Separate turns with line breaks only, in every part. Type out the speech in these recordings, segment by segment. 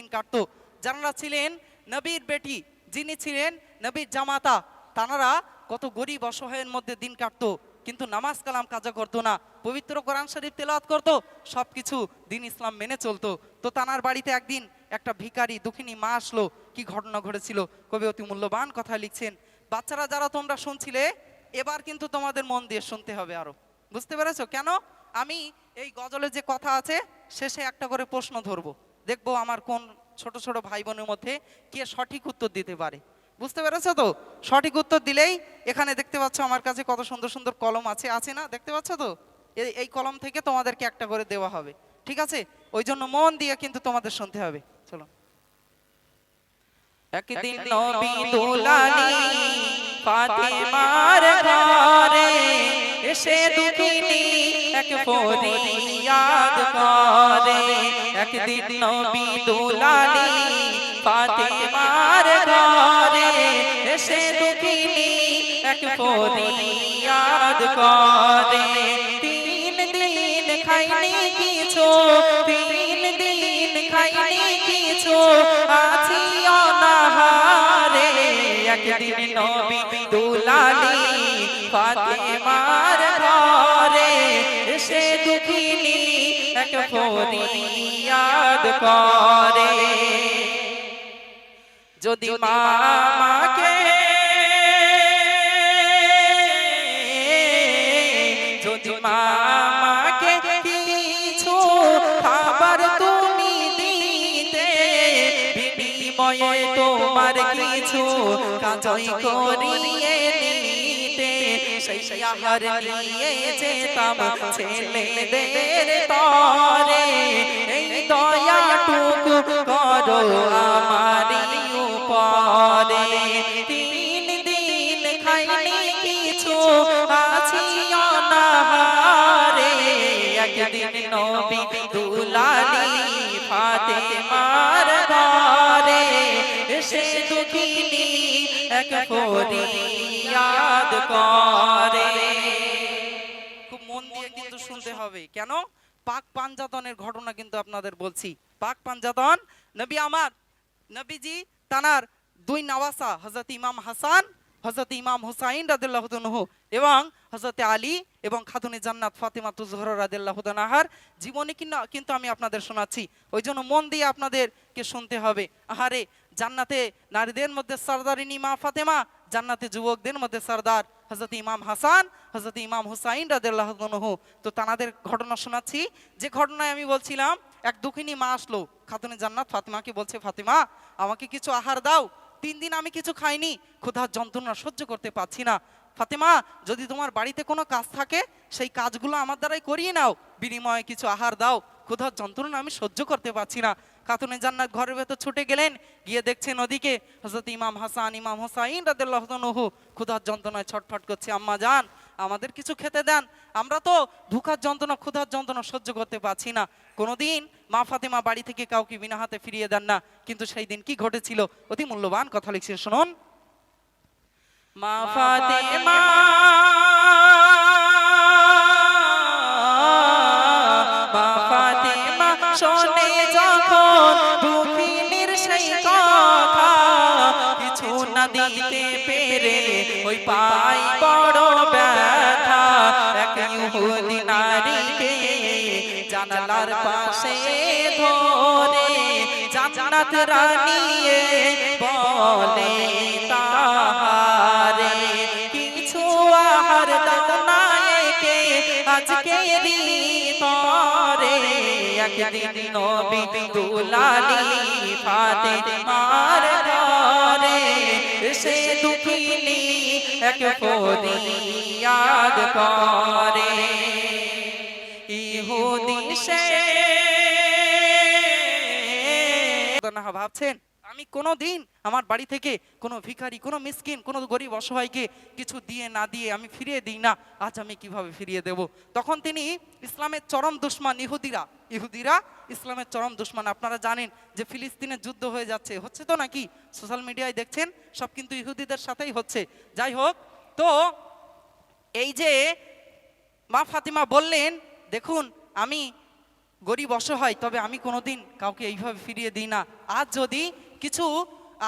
দিন কাটতো। যারা ছিলেন নবীর বেটি, যিনি ছিলেন নবীর জামাতা তানারা কত গরিব অসহায়ের মধ্যে দিন কাটতো। কিন্তু নামাজ কালাম কাজা করতো না, পবিত্র কোরআন শরীফ তেলাওয়াত করতো সব কিছু দিন ইসলাম মেনে চলতো। তো তানার বাড়িতে একদিন একটা ভিখারি দুঃখিনী মা আসলো, কি ঘটনা ঘটেছিল? কবি অতি মূল্যবান কথা লিখছেন, বাচ্চারা যারা তোমরা শুনছিলে, এবার কিন্তু তোমাদের মন দিয়ে শুনতে হবে আরও। বুঝতে পেরেছ? কেন? আমি এই গজলের যে কথা আছে, শেষে একটা করে প্রশ্ন ধরবো। দেখব আমার কোন ছোট ছোট ভাই বোনের মধ্যে কে সঠিক উত্তর দিতে পারে। বুঝতে পেরেছ তো? সঠিক উত্তর দিলেই এখানে দেখতে পাচ্ছ আমার কাছে কত সুন্দর সুন্দর কলম আছে আছে না? দেখতে পাচ্ছ তো? এই- কলম থেকে তোমাদেরকে একটা করে দেওয়া হবে ঠিক আছে? ওই জন্য মন দিয়ে কিন্তু তোমাদের শুনতে হবে। চলো। একদিন নবী দুলালি ফাতেমার ঘরে এসে দুঃখিনী এক ফরিয়াদ করে। একদিন নবী দুলালি ফাতেমার ঘরে এসে দুঃখিনী এক ফরিয়াদ করে। তিন দিন খাইনি কিছু, তিন দিন খাইনি কিছু, আছি অনাহারে। একদিন নবী করে। যদি মামাকে যদি মামাকে কিছু খাবার তুমি দিতে বিনিময়ে তোমার কিছু কাজই নিতে সেই নিয়ে যেতাম ছেলেদের তরে এই দয়াটুকু করো আমারই উপরে। তিন দিন খাইনি কিছু আছি অনাহারে। একদিন নবী দুলালি ফাতেমার ঘরে। সে দুঃখিনী এক ফরিয়াদ করে। খুব মন দিয়ে কিন্তু শুনতে হবে। কেন? পাক পাঞ্জাতনের ঘটনা কিন্তু আপনাদের বলছি। পাক পাঞ্জাতন নবী আমার, নবীজি তানার দুই নওয়াসা হজরত ইমাম হাসান হজরত ইমাম হুসাইন রাদিল্লাহুদনহ এবং হজরত আলী এবং খাতুনে জান্নাত ফাতেমা তুজহর রাদিল্লাহুদনাহার জীবনী কিনা কিন্তু আমি আপনাদের শোনাচ্ছি। ওই জন্য মন দিয়ে আপনাদেরকে শুনতে হবে। আহারে জান্নাতে নারীদের মধ্যে সর্দারিনী মা ফাতেমা, জান্নাতে যুবকদের মধ্যে সর্দার হজরত ইমাম হাসান হজরত ইমাম হুসাইন রাদিল্লাহুদনহ তো তানাদের ঘটনা শোনাচ্ছি। যে ঘটনায় আমি বলছিলাম, এক দুঃখিনী মা আসলো, খাতুনে জান্নাত ফাতেমাকে বলছে, ফাতেমা, আমাকে কিছু আহার দাও। তিন দিন আমি কিছু খাইনি, ক্ষুধার যন্ত্রণা সহ্য করতে পারছি না। ফাতেমা, যদি তোমার বাড়িতে কোনো কাজ থাকে, সেই কাজগুলো আমার দ্বারাই করিয়ে নাও। বিনিময়ে কিছু আহার দাও। ক্ষুধার যন্ত্রণা আমি সহ্য করতে পারছি না। খাতুনে জান্নাত ঘরের ভেতর ছুটে গেলেন গিয়ে দেখছেন ওদিকে হজরত ইমাম হাসান ইমাম হোসাইন রাদিল্লাহু ক্ষুধার যন্ত্রণায় ছটফট করছে আম্মা যান আমাদের কিছু খেতে দেন আমরা তো ধুকার যন্ত্রণা ক্ষুধার যন্ত্রণা সহ্য করতে পারছি না। কোনোদিন মা ফাতেমা বাড়ি থেকে কাউকে বিনা হাতে ফিরিয়ে দেন না কিন্তু সেই দিন কি ঘটেছিল? অতি মূল্যবান কথা লিখছে শুনুন। মা ফাতেমা দিতে পেরে ওই পাই বড় ব্যথা। এক ইহুদি নারীকে জানালার পাশে ধরে জান্নাত রানিয়ে বলে তাহারে, কিছু আহার দাদনায়কে আজকে তরে একদিন নবী দুলালি ফাতে মার ঘরে সে দুঃখিনী এক ফরিয়াদ করে ইহুদি সে ভাবছেন, আমি কোনো দিন আমার বাড়ি থেকে কোনো ভিখারি, কোনো মিসকিন, কোনো গরিব অসহায়কে কিছু দিয়ে না দিয়ে আমি ফিরিয়ে দিই না। আজ আমি কীভাবে ফিরিয়ে দেব? তখন তিনি ইসলামের চরম দুশ্মন ইহুদিরা ইহুদিরা ইসলামের চরম দুশ্মন। আপনারা জানেন যে ফিলিস্তিনের যুদ্ধ হয়ে যাচ্ছে। হচ্ছে তো নাকি? সোশ্যাল মিডিয়ায় দেখছেন, সব কিন্তু ইহুদিদের সাথেই হচ্ছে। যাই হোক, তো এই যে মা ফাতিমা বললেন, দেখুন, আমি গরিব অসহায়, তবে আমি কোনোদিন কাউকে এইভাবে ফিরিয়ে দিই না। আজ যদি কিছু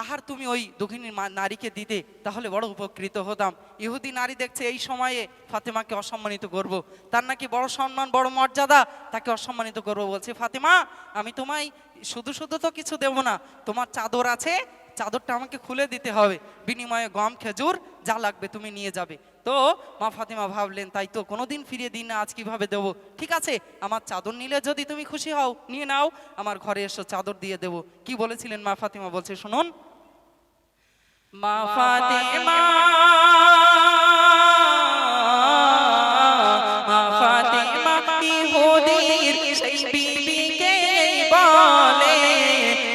আহার তুমি ওই দক্ষিণী নারীকে দিতে, তাহলে বড় উপকৃত হতাম। ইহুদি নারী দেখছে এই সময়ে ফাতেমাকে অসম্মানিত করব। তার নাকি বড় সম্মান, বড় মর্যাদা, তাকে অসম্মানিত করব বলছে, ফাতেমা, আমি তোমায় শুধু শুধু তো কিছু দেব না, তোমার চাদর আছে, চাদরটা আমাকে খুলে দিতে হবে। বিনিময়ে গম, খেজুর যা লাগবে তুমি নিয়ে যাবে। তো মা ফাতেমা ভাবলেন তাই তো কোনোদিন ফিরিয়ে দিন না আজ কীভাবে দেবো? ঠিক আছে আমার চাদর নিলে যদি তুমি খুশি হও নিয়ে নাও আমার ঘরে এসো চাদর দিয়ে দেবো। কি বলেছিলেন? মা ফাতেমা বলছে শুনুন। মা ফাতেমা বলে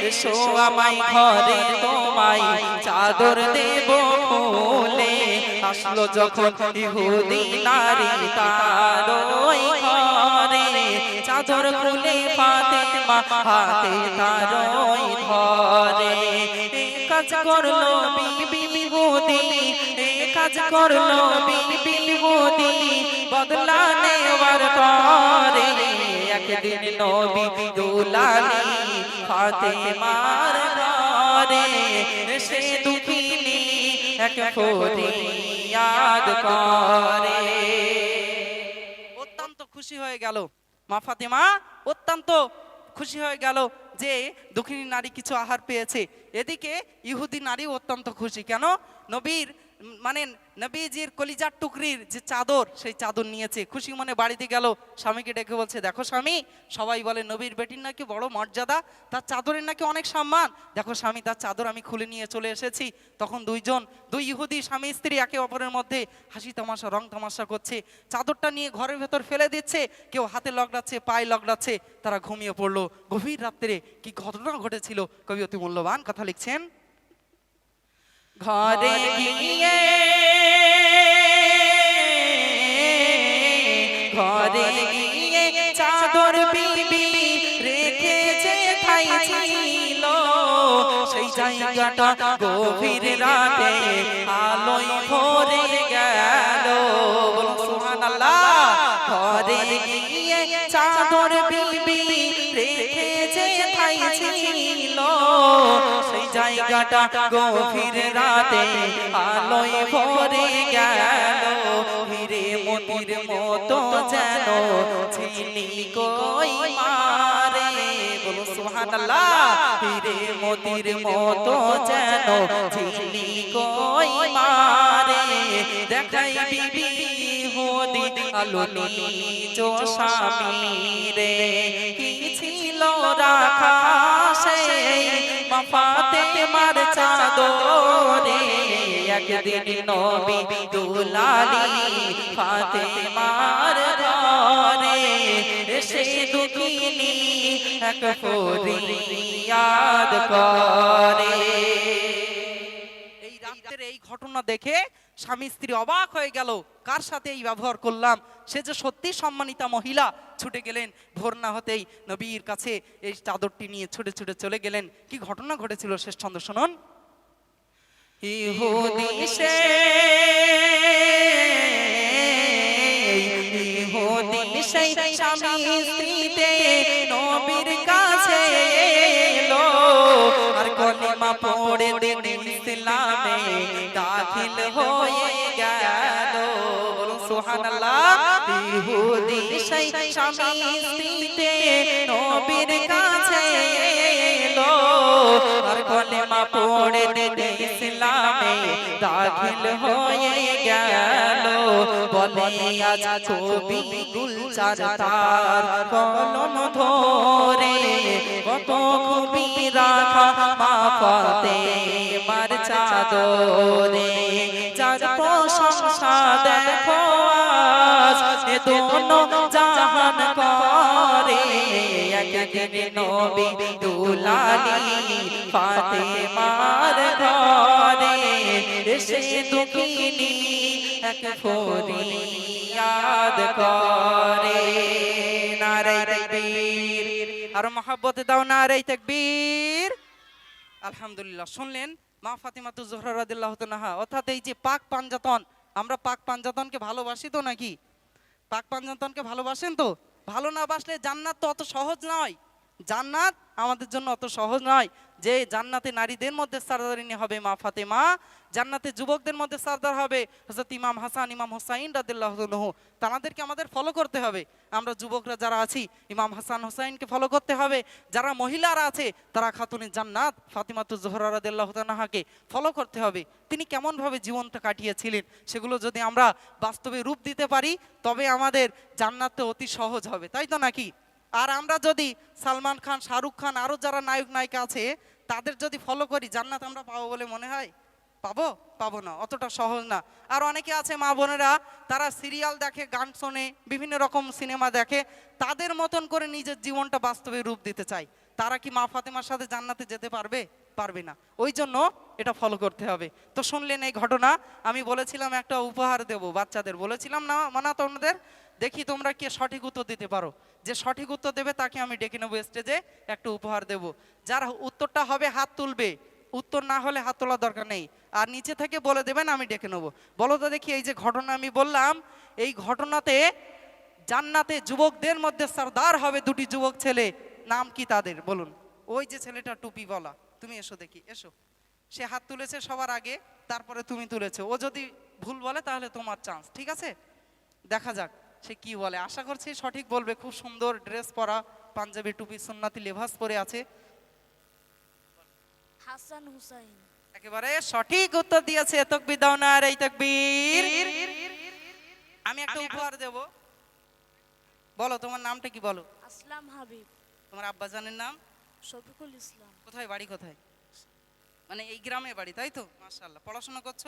এসো আমায় ঘরে তোমায় চাদর দেব খুলে আসলো যখন ইহুদি নারী তার ওই ঘরে। চাদর খুলে ফাতেমা হাতে তার ওই এ কাজ করল বিবি এ কাজ করল বিবি ইহুদি। বদলা নেওয়ার পরে একদিন নবী দুলালি ফাতেমার ঘরে। সে দুঃখিনী অত্যন্ত খুশি হয়ে গেল মা ফাতেমা, অত্যন্ত খুশি হয়ে গেল যে দক্ষিণী নারী কিছু আহার পেয়েছে। এদিকে ইহুদি নারী অত্যন্ত খুশি। কেন? নবীর মানে নবীজির কলিজার টুকরির যে চাদর, সেই চাদর নিয়েছে। খুশি মনে বাড়িতে গেল, স্বামীকে ডেকে বলছে, দেখো স্বামী। সবাই বলে, নবীর বেটির নাকি বড় মর্যাদা, তার চাদরের নাকি অনেক সম্মান। দেখো স্বামী, তার চাদর আমি খুলে নিয়ে চলে এসেছি। তখন দুইজন, দুই ইহুদি স্বামী, স্ত্রী একে অপরের মধ্যে হাসি তামাশা, রং তামাশা করছে। চাদরটা নিয়ে ঘরের ভেতর ফেলে দিচ্ছে, কেউ হাতে লগড়াচ্ছে পায়ে লগড়াচ্ছে তারা ঘুমিয়ে পড়ল। গভীর রাত্রে কি ঘটনা ঘটেছিল? কবি অতি মূল্যবান কথা লিখছেন। ঘরে গিয়ে ঘরে গিয়ে চাদর বিবি রেখেছে ঠাই ছিল। সেই জায়গাটা গভীর রাতে আলোয় ভরে গেল। সুবহানাল্লাহ ঘরে গিয়ে সেই জায়গাটা গভীর রাতে আলোয় ভরে গেল। হিরে মতির মতো যেন ঝিলি কই মারে। হিরে মতির মতো যেন ঝিলি কই মারে। দেখাই বিবি আলো নিজ স্বামীরে। কি ছিল রাখা সেই মাফাতে মার চাদরে একদিন নবী দুলালি ফাতে মার ঘরে সে দুঃখিনী এক ফরিয়াদ করে। রাতের এই ঘটনা দেখে স্বামী স্ত্রী অবাক হয়ে গেল কার সাথে এই ব্যবহার করলাম? সে যে সত্যি সম্মানিতা মহিলা ছুটে গেলেন ভোর না হতেই নবীর কাছে এই চাদরটি নিয়ে ছুটে ছুটে চলে গেলেন। কি ঘটনা ঘটেছিল শেষ ছন্দ শুনুন। স্বামী স্ত্রীতে নবীর কাছে আর কলিমা পড়ে দিন হয়ে গেল। বলুন আর কলিমা পড়ে ইসলামে দাখিল হয়ে গেল। বলে, আজ কবি গুলচার তার কলম ধরে, কত কবি রাখা মা পাতে মার চাদরে। যার প্রশংসা দেখো আজ, এ দোনো জাহান করে। একদিন নবী দুলালি ফাতে মার ঘরে সে দুঃখিনী এক ফরিয়াদ করে নারে তাকবীর আর মহাব্বতে দাও নারে তাকবীর আলহামদুলিল্লাহ শুনলেন মা ফাতিমাতু জোহরা রাদিয়াল্লাহু তাআলা অর্থাৎ এই যে পাক পাঞ্জাতন আমরা পাক পাঞ্জাতনকে ভালোবাসি তো নাকি পাক পাঞ্জাতনকে ভালোবাসেন তো ভালো না বাসলে জান্নাত তো অত সহজ নয়। জান্নাত আমাদের জন্য অত সহজ নয় যে জান্নাতে নারীদের মধ্যে সারদারিনী হবে মা ফাতেমা, জান্নাতে যুবকদের মধ্যে সারদার হবে হজরত ইমাম হাসান, ইমাম হোসাইন রাদিল্লাহ তাদেরকে আমাদের ফলো করতে হবে। আমরা যুবকরা যারা আছি, ইমাম হাসান হোসাইনকে ফলো করতে হবে। যারা মহিলারা আছে, তারা খাতুনের জান্নাত, ফাতিমাতু জোহরা রাদিল্লাহ তানাহাকে ফলো করতে হবে। তিনি কেমনভাবে জীবনটা কাটিয়েছিলেন, সেগুলো যদি আমরা বাস্তবে রূপ দিতে পারি, তবে আমাদের জান্নাতে অতি সহজ হবে। তাই তো নাকি? আর আমরা যদি সালমান খান, শাহরুখ খান আরও যারা নায়ক, নায়িকা আছে, তাদের যদি ফলো করি, জান্নাত আমরা পাবো বলে মনে হয়? পাবো? পাবো না, অতটা সহজ না। আর অনেকে আছে মা বোনেরা, তারা সিরিয়াল দেখে, গান শোনে, বিভিন্ন রকম সিনেমা দেখে, তাদের মতন করে নিজের জীবনটা বাস্তবে রূপ দিতে চায়। তারা কি মা ফাতেমার সাথে জান্নাতে যেতে পারবে? পারবে না। ওই জন্য এটা ফলো করতে হবে। তো শুনলেন এই ঘটনা, আমি বলেছিলাম একটা উপহার দেব বাচ্চাদের। বলেছিলাম, না মানা তোমাদের দেখি তোমরা কে সঠিক উত্তর দিতে পারো। যে সঠিক উত্তর দেবে, তাকে আমি ডেকে নেব স্টেজে একটা উপহার দেব। যার উত্তরটা হবে হাত তুলবে, উত্তর না হলে হাত তোলার দরকার নেই। আর নিচে থেকে বলে দেবেন, আমি ডেকে নেব। বলো তো দেখি, এই যে ঘটনা আমি বললাম, এই ঘটনাতে জান্নাতে যুবকদের মধ্যে সর্দার হবে দুটি যুবক ছেলে। নাম কি তাদের? বলুন। ওই যে ছেলেটা টুপি বলা। তুমি এসো দেখি, এসো। সে হাত তুলেছে সবার আগে, তারপরে তুমি তুলেছো। ও যদি ভুল বলে, তাহলে তোমার চান্স ঠিক আছে? দেখা যাক। সে কি বলে? আশা করছি সঠিক বলবে। খুব সুন্দর ড্রেস পরা পাঞ্জাবি টুপি সুন্নাতি লেভাস পরে আছে।
হাসান হুসাইন।
একেবারে সঠিক উত্তর দিয়েছে তকবির দাও না আর এই তকবীর। আমি একটা উপহার দেব। বলো তোমার নামটা কি বলো?
আসলাম হাবিব।
তোমার আব্বাজানের নাম?
শফিকুল ইসলাম।
কোথায় বাড়ি কোথায়? মানে এই গ্রামে বাড়ি তাই তো? মাশাআল্লাহ। পড়াশোনা করছ?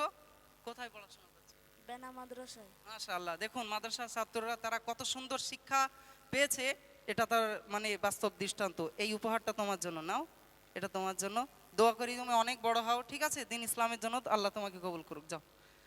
কোথায় পড়াশোনা করছ?
বেনা মাদ্রাসায়?
মাশাআল্লাহ। দেখুন, মাদ্রাসার ছাত্ররা তারা কত সুন্দর শিক্ষা পেয়েছে, এটা তার মানে বাস্তব দৃষ্টান্ত। এই উপহারটা তোমার জন্য, নাও। এটা তোমার জন্য। দোয়া করি তুমি অনেক বড় হও, ঠিক আছে? দিন ইসলামের জন্য আল্লাহ তোমাকে কবুল করুক। যাও।